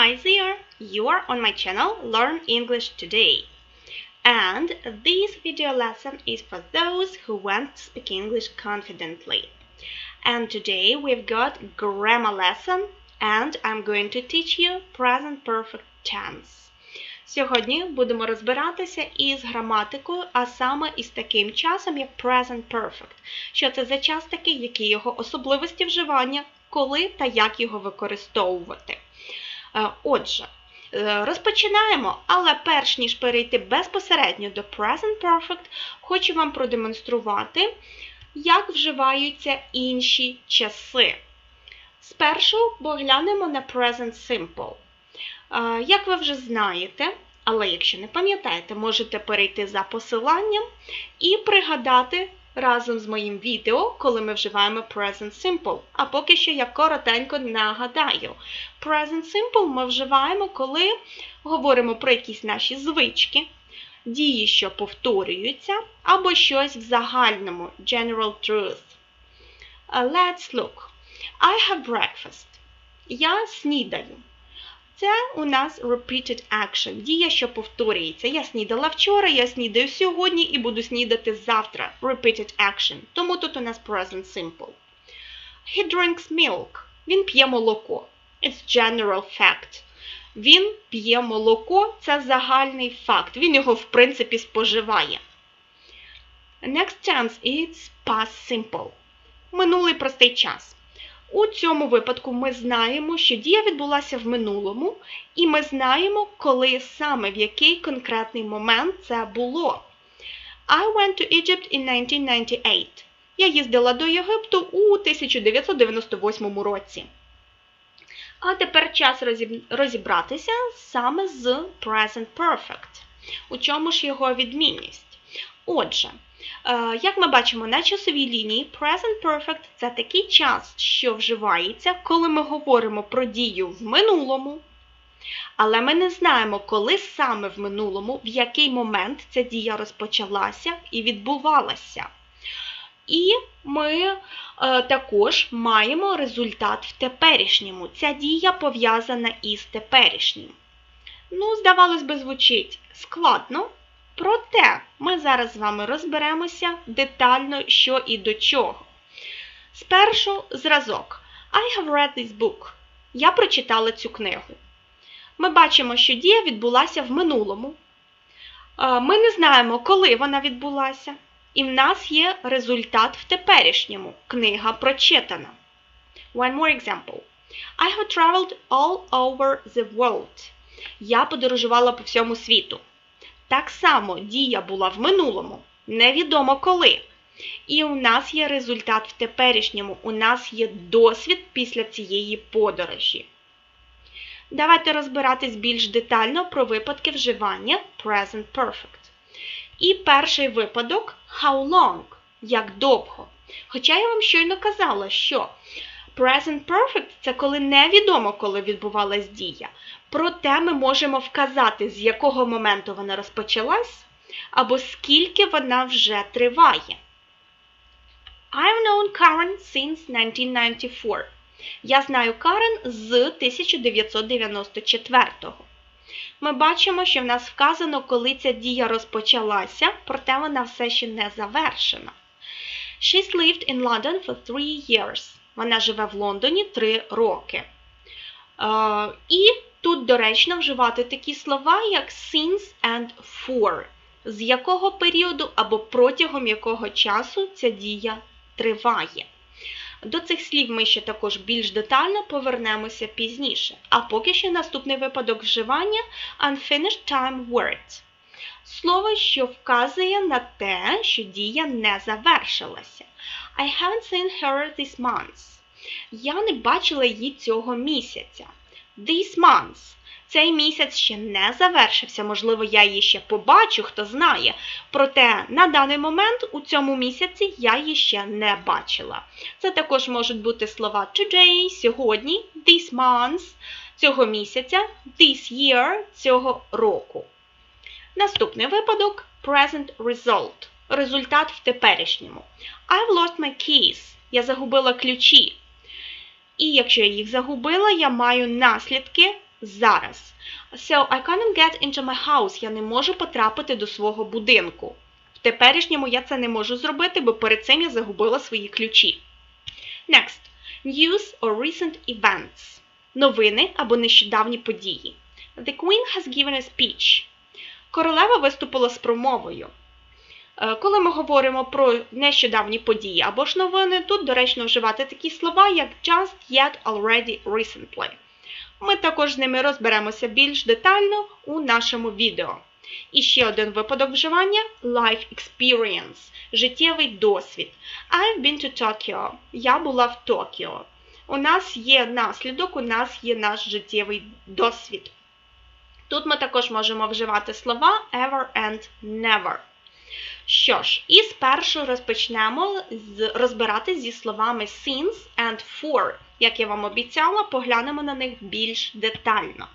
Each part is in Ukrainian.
Hi there, you are on my channel Learn English Today. And this video lesson is for those who want to speak English confidently. And today we've got grammar lesson and I'm going to teach you present perfect tense. Сьогодні будемо розбиратися із граматикою, а саме із таким часом, як present perfect. Що це за час такий, які його особливості вживання, коли та як його використовувати. Е, Отже, е, розпочинаємо, але перш ніж перейти безпосередньо до present perfect, хочу вам продемонструвати, як вживаються інші часи. Спершу поглянемо на present simple. Е, Як ви вже знаєте, але якщо не пам'ятаєте, можете перейти за посиланням і пригадати разом з моїм відео, коли ми вживаємо present simple. А поки що я коротенько нагадаю. Present simple ми вживаємо, коли говоримо про якісь наші звички, дії, що повторюються, або щось в загальному general truth. Let's look. I have breakfast. Я снідаю. Це у нас repeated action, дія, що повторюється. Я снідала вчора, я снідаю сьогодні і буду снідати завтра. Repeated action. Тому тут у нас present simple. He drinks milk. Він п'є молоко. It's general fact. Він п'є молоко це загальний факт. Він його, в принципі, споживає. Next tense is past simple. Минулий простий час. У цьому випадку ми знаємо, що дія відбулася в минулому, і ми знаємо, коли саме в який конкретний момент це було. I went to Egypt in 1998. Я їздила до Єгипту у 1998 році. А тепер час розібратися саме з present perfect. У чому ж його відмінність? Отже, Як ми бачимо на часовій лінії, present perfect це такий час, що вживається, коли ми говоримо про дію в минулому, але ми не знаємо, коли саме в минулому, в який момент ця дія розпочалася і відбувалася. І ми е, також маємо результат в теперішньому. Ця дія пов'язана із теперішнім. Ну, здавалось би, звучить складно. Проте ми зараз з вами розберемося детально, що і до чого. Спершу зразок. I have read this book. Я прочитала цю книгу. Ми бачимо, що дія відбулася в минулому. Е, Ми не знаємо, коли вона відбулася. І в нас є результат в теперішньому. Книга прочитана. One more example. I have traveled all over the world. Я подорожувала по всьому світу. Так само дія була в минулому, невідомо коли. І у нас є результат в теперішньому, у нас є досвід після цієї подорожі. Давайте розбиратись більш детально про випадки вживання present perfect. І перший випадок how long, як довго. Хоча я вам щойно казала, що present perfect це коли невідомо, коли відбувалась дія. Проте ми можемо вказати, з якого моменту вона розпочалась, або скільки вона вже триває. I've known Karen since 1994. Я знаю Карен з 1994-го. Ми бачимо, що в нас вказано, коли ця дія розпочалася, проте вона все ще не завершена. She's lived in London for three years. Вона живе в Лондоні 3 роки. Е, і тут доречно вживати такі слова, як since and for, з якого періоду або протягом якого часу ця дія триває. До цих слів ми ще також більш детально повернемося пізніше. А поки що наступний випадок вживання unfinished time words. Слово, що вказує на те, що дія не завершилася. I haven't seen her this month. Я не бачила її цього місяця. This month. Цей місяць ще не завершився, можливо, я її ще побачу, хто знає. Проте на даний момент у цьому місяці я її ще не бачила. Це також можуть бути слова today, сьогодні, this month, цього місяця, this year, цього року. Наступний випадок present result. Результат в теперішньому. I've lost my keys. Я загубила ключі. І якщо я їх загубила, я маю наслідки зараз. So, I can't get into my house. Я не можу потрапити до свого будинку. В теперішньому я це не можу зробити, бо перед цим я загубила свої ключі. Next. News or recent events. Новини або нещодавні події. The Queen has given a speech. Королева виступила з промовою. Е, Коли ми говоримо про нещодавні події або ж новини, тут доречно вживати такі слова, як just, yet, already, recently. Ми також з ними розберемося більш детально у нашому відео. І ще один випадок вживання life experience, життєвий досвід. I've been to Tokyo. Я була в Токіо. У нас є наслідок, у нас є наш життєвий досвід. Тут ми також можемо вживати слова ever and never. Що ж, і спершу розпочнемо з розбирати зі словами since and for. Як я вам обіцяла, поглянемо на них більш детально.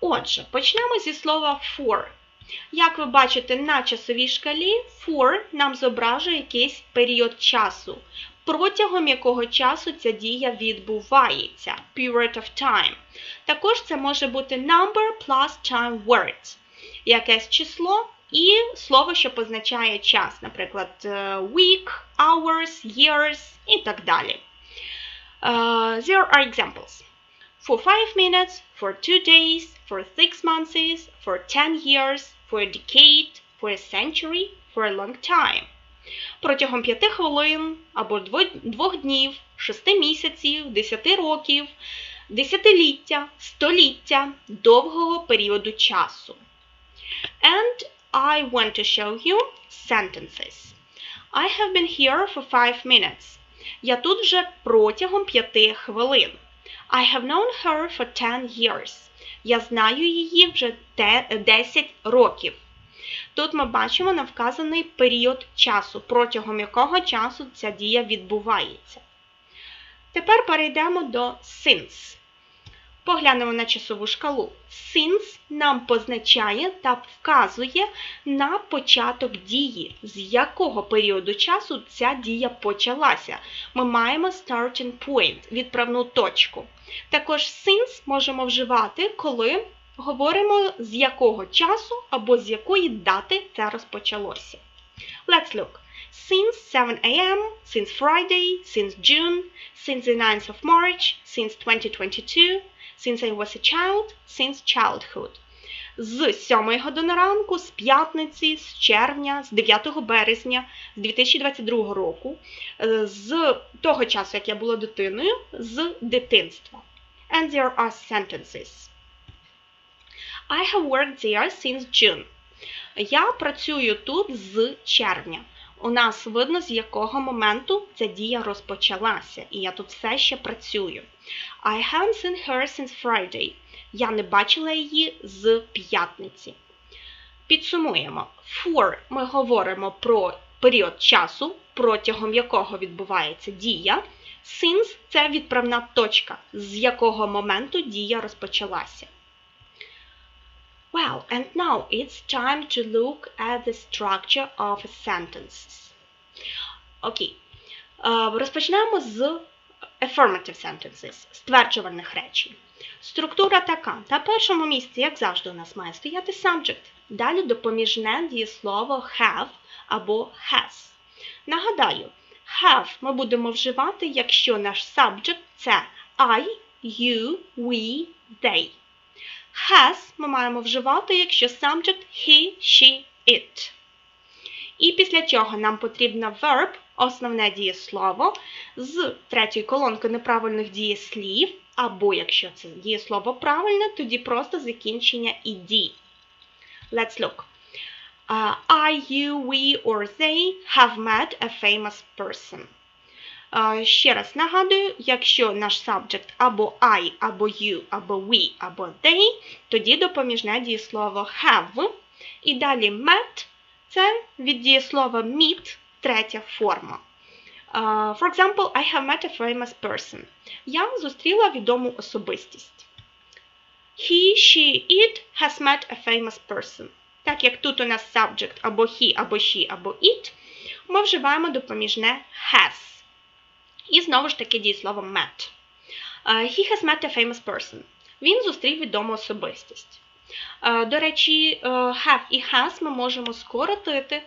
Отже, почнемо зі слова for. Як ви бачите на часовій шкалі, for нам зображує якийсь період часу, протягом якого часу ця дія відбувається. Period of time. Також це може бути number plus time word. Якесь число і слово, що позначає час, наприклад, week, hours, years і так далі. Uh, there are examples. For 5 minutes, for 2 days, for 6 months, for 10 years, for a decade, for a century, for a long time. Протягом 5 хвилин або 2 днів, 6 місяців, 10 років, десятиліття, століття, довгого періоду часу. And I want to show you sentences. I have been here for 5 minutes. Я тут вже протягом 5 хвилин. I have known her for 10 years. Я знаю її вже 10 років. Тут ми бачимо на вказаний період часу, протягом якого часу ця дія відбувається. Тепер перейдемо до since. Поглянемо на часову шкалу. Since нам позначає та вказує на початок дії, з якого періоду часу ця дія почалася. Ми маємо starting point, відправну точку. Також since можемо вживати, коли говоримо, з якого часу або з якої дати це розпочалося. Let's look. Since 7 a.m., since Friday, since June, since the 9th of March, since 2022, since I was a child, since childhood. З 7 години ранку, з п'ятниці, з червня, з 9 березня, з 2022 року, з того часу, як я була дитиною, з дитинства. And there are sentences. I have worked there since June. Я працюю тут з червня. У нас видно, з якого моменту ця дія розпочалася, і я тут все ще працюю. I haven't seen her since Friday. Я не бачила її з п'ятниці. Підсумуємо. For ми говоримо про період часу, протягом якого відбувається дія. Since це відправна точка, з якого моменту дія розпочалася. Well, and now it's time to look at the structure of sentences. Окей. Uh, розпочнемо з affirmative sentences, стверджувальних речень. Структура така. На першому місці, як завжди, у нас має стояти subject. Далі допоміжне дієслово have або has. Нагадаю, have ми будемо вживати, якщо наш subject це I, you, we, they. Has ми маємо вживати, якщо subject he, she, it. І після чого нам потрібно verb, основне дієслово, з третьої колонки неправильних дієслів, або якщо це дієслово правильне, тоді просто закінчення ed. Let's look. Uh, I, you, we or they have met a famous person. Uh, ще раз нагадую, якщо наш subject або I, або you, або we, або they, тоді допоміжне дієслово have. І далі met це від дієслова meet, третя форма. For example, I have met a famous person. Я зустріла відому особистість. He, she, it has met a famous person. Так як тут у нас subject або he, або she, або it, ми вживаємо допоміжне has. І знову ж таки дієслово met. He has met a famous person. Він зустрів відому особистість. До речі, е, have і has ми можемо скоротити.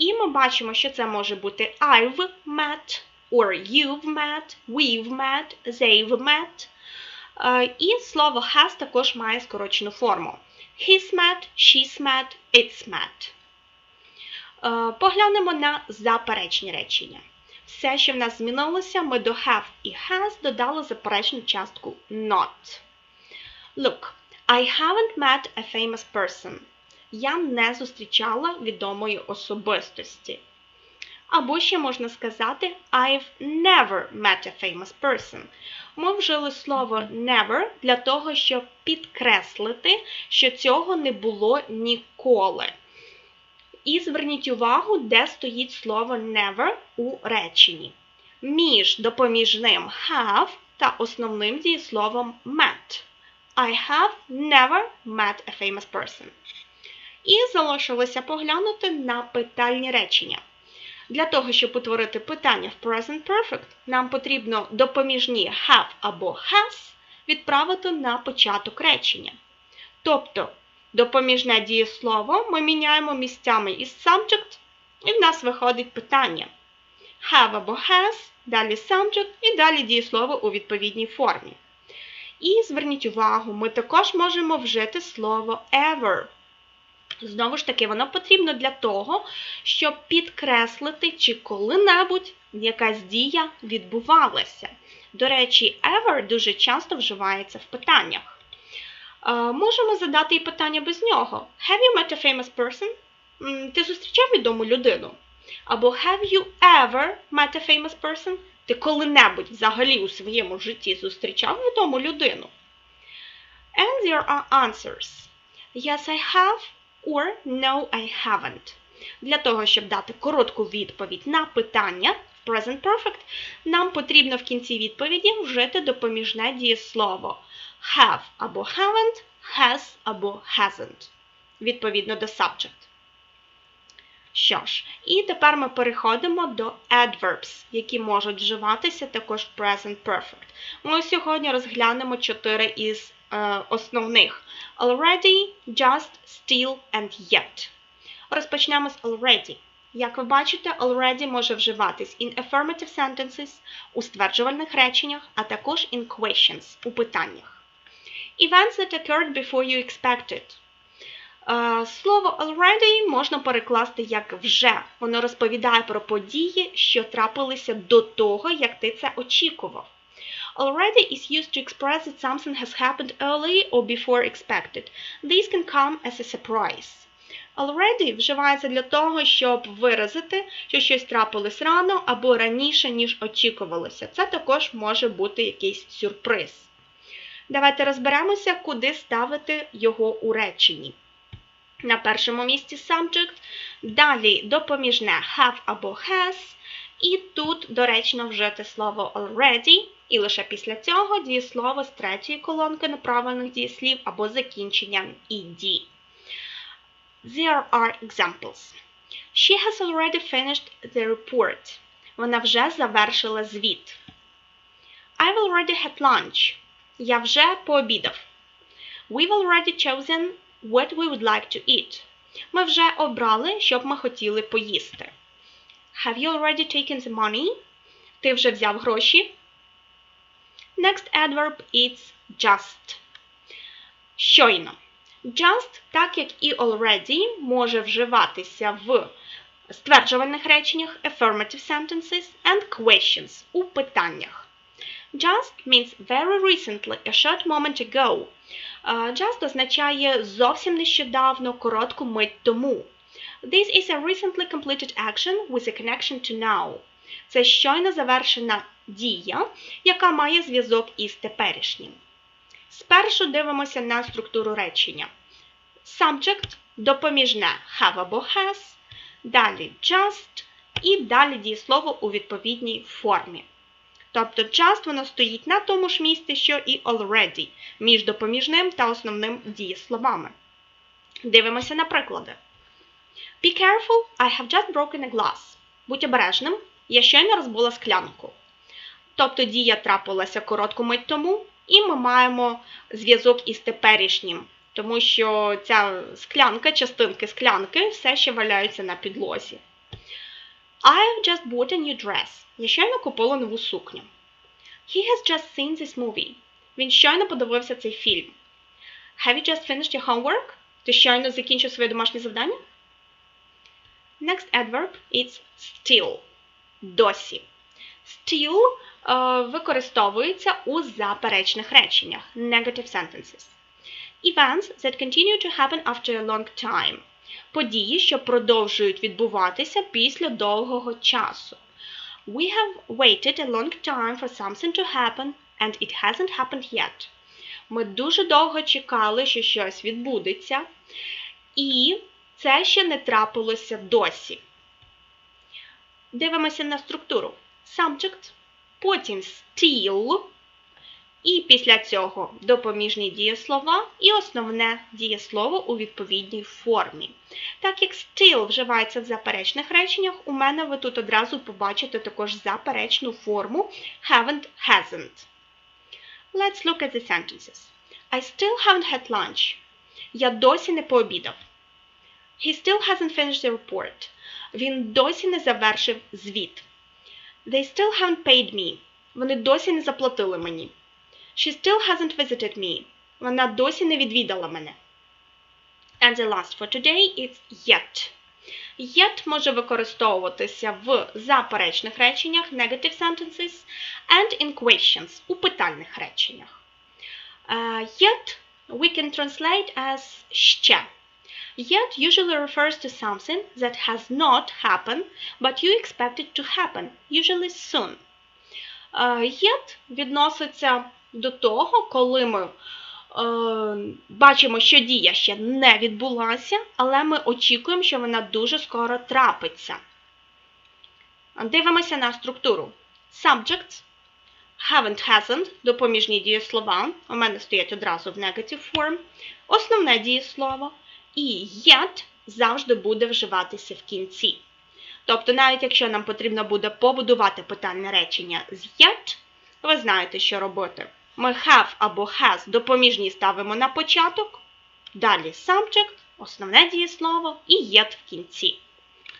І ми бачимо, що це може бути I've met, or you've met, we've met, they've met. Е, І слово has також має скорочену форму. He's met, she's met, it's met. Е, Поглянемо на заперечні речення. Все, що в нас змінилося, ми до have і has додали заперечну частку not. Look, I haven't met a famous person. Я не зустрічала відомої особистості. Або ще можна сказати I've never met a famous person. Ми вжили слово never для того, щоб підкреслити, що цього не було ніколи. І зверніть увагу, де стоїть слово never у реченні. Між допоміжним have та основним дієсловом met. I have never met a famous person. І залишилося поглянути на питальні речення. Для того, щоб утворити питання в Present Perfect, нам потрібно допоміжні have або has відправити на початок речення. Тобто, допоміжне дієслово ми міняємо місцями із subject, і в нас виходить питання. Have або has, далі subject і далі дієслово у відповідній формі. І зверніть увагу, ми також можемо вжити слово ever. Знову ж таки, воно потрібно для того, щоб підкреслити, чи коли-небудь якась дія відбувалася. До речі, ever дуже часто вживається в питаннях. Е, можемо задати і питання без нього. Have you met a famous person? Ти зустрічав відому людину? Або Have you ever met a famous person? Ти коли-небудь взагалі у своєму житті зустрічав відому людину? And there are answers. Yes, I have or no, I haven't. Для того, щоб дати коротку відповідь на питання в Present Perfect, нам потрібно в кінці відповіді вжити допоміжне дієслово have або haven't, has або hasn't, відповідно до subject. Що ж, і тепер ми переходимо до adverbs, які можуть вживатися також в Present Perfect. Ми сьогодні розглянемо чотири із основних: already, just, still and yet. Розпочнемо з already. Як ви бачите, already може вживатись in affirmative sentences, у стверджувальних реченнях, а також in questions, у питаннях. Events that occurred before you expected. Е, Слово already можна перекласти як вже. Воно розповідає про події, що трапилися до того, як ти це очікував. Already is used to express that something has happened early or before expected. This can come as a surprise. Already вживається для того, щоб виразити, що щось трапилось рано або раніше, ніж очікувалося. Це також може бути якийсь сюрприз. Давайте розберемося, куди ставити його у реченні. На першому місці subject, далі допоміжне have або has, і тут доречно вжити слово already, і лише після цього дієслово з третьої колонки неправильних дієслів або закінченням ed. There are examples. She has already finished the report. Вона вже завершила звіт. I've already had lunch. Я вже пообідав. We've already chosen what we would like to eat. Ми вже обрали, що б ми хотіли поїсти. Have you already taken the money? Ти вже взяв гроші? Next adverb is just. Щойно. Just, так як і already, може вживатися в стверджувальних реченнях affirmative sentences and questions у питаннях. Just means very recently, a short moment ago. Uh, Just означає зовсім нещодавно, коротку мить тому. This is a recently completed action with a connection to now. Це щойно завершена дія, яка має зв'язок із теперішнім. Спершу дивимося на структуру речення. Subject допоміжне have або has, далі just і далі дієслово у відповідній формі. Тобто just воно стоїть на тому ж місці, що і already, між допоміжним та основним дієсловами. Дивимося на приклади. Be careful, I have just broken a glass. Будь обережним, я щойно розбила склянку. Тобто дія трапилася коротку мить тому, І ми маємо зв'язок із теперішнім, тому що ця склянка, частинки склянки все ще валяються на підлозі. I've just bought a new dress. Я щойно купила нову сукню. He has just seen this movie. Він щойно подивився цей фільм. Have you just finished your homework? Ти щойно закінчив своє домашнє завдання? Next adverb is still. Досі. Still е, використовується у заперечних реченнях. Negative sentences. Events that continue to happen after a long time. Події, що продовжують відбуватися після довгого часу. We have waited a long time for something to happen, and it hasn't happened yet. Ми дуже довго чекали, що щось відбудеться, і це ще не трапилося досі. Дивимося на структуру. Subject, потім still, і після цього допоміжні дієслова і основне дієслово у відповідній формі. Так як still вживається в заперечних реченнях, у мене ви тут одразу побачите також заперечну форму haven't, hasn't. Let's look at the sentences. I still haven't had lunch. Я досі не пообідав. He still hasn't finished the report. Він досі не завершив звіт. They still haven't paid me. Вони досі не заплатили мені. She still hasn't visited me. Вона досі не відвідала мене. And the last for today is yet. Yet може використовуватися в заперечних реченнях negative sentences and in questions у питальних реченнях. Uh, yet we can translate as ще. Yet usually refers to something that has not happened, but you expect it to happen, usually soon. Uh, yet відноситься до того, коли ми е, бачимо, що дія ще не відбулася, але ми очікуємо, що вона дуже скоро трапиться. Дивимося на структуру. Subject, haven't, hasn't, допоміжні дієслова. У мене стоять одразу в negative form. Основне дієслово. І yet завжди буде вживатися в кінці. Тобто, навіть якщо нам потрібно буде побудувати питальне речення з yet, ви знаєте, що робити. Ми have або has допоміжні ставимо на початок, далі subject, основне дієслово і yet в кінці.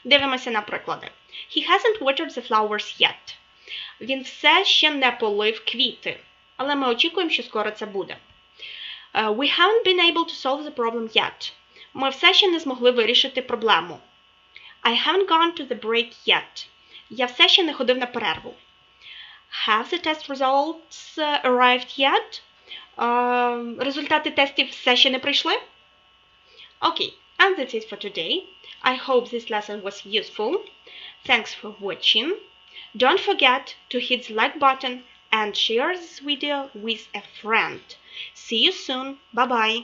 Дивимося на приклади. He hasn't watered the flowers yet. Він все ще не полив квіти, але ми очікуємо, що скоро це буде. Uh, we haven't been able to solve the problem yet. Ми все ще не змогли вирішити проблему. I haven't gone to the break yet. Я все ще не ходив на перерву. Have the test results arrived yet? Uh, результати тестів все ще не прийшли? Okay, and that's it for today. I hope this lesson was useful. Thanks for watching. Don't forget to hit the like button and share this video with a friend. See you soon. Bye bye.